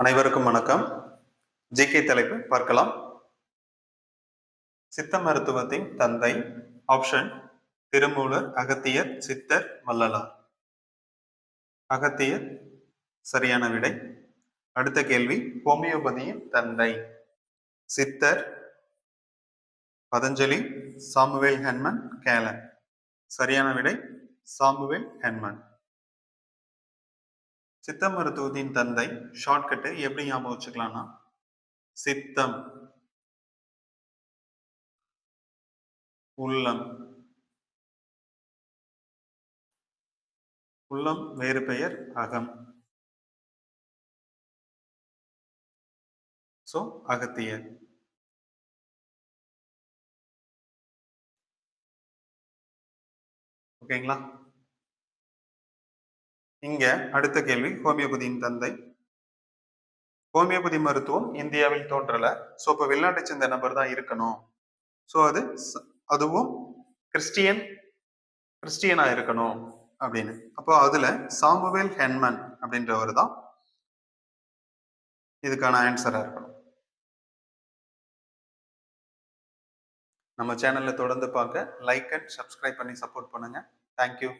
அனைவருக்கும் வணக்கம். ஜிகே தலைப்பு பார்க்கலாம். சித்த மருத்துவத்தின் தந்தை ஆப்ஷன் திருமூலர் அகத்தியர் சித்தர் வள்ளலார். அகத்தியர் சரியான விடை. அடுத்த கேள்வி ஹோமியோபதியின் தந்தை சித்தர் பதஞ்சலி சாமுவேல் ஹென்மன் கேலன். சரியான விடை சாமுவேல் ஹென்மன். சித்த மருத்துவத்தின் தந்தை ஷார்ட்கட்டு எப்படி ஞாபகம் வச்சுக்கலாம்னா சித்தம் உள்ளம் உள்ளம் வேறு பெயர் அகம். சோ அகத்தியர். ஓகேங்களா இங்க அடுத்த கேள்வி ஹோமியோபதியின் தந்தை. ஹோமியோபதி மருத்துவம் இந்தியாவில் தோன்றல. ஸோ இப்போ வெளிநாட்டை சேர்ந்த நபர் தான் இருக்கணும். ஸோ அது அதுவும் கிறிஸ்டியன் கிறிஸ்டியனா இருக்கணும் அப்படின்னு. அப்போ அதுல சாமுவேல் ஹென்மன் அப்படின்றவர் தான் இதுக்கான ஆன்சரா இருக்கணும். நம்ம சேனல்ல தொடர்ந்து பார்க்க லைக் அண்ட் சப்ஸ்கிரைப் பண்ணி சப்போர்ட் பண்ணுங்க. Thank you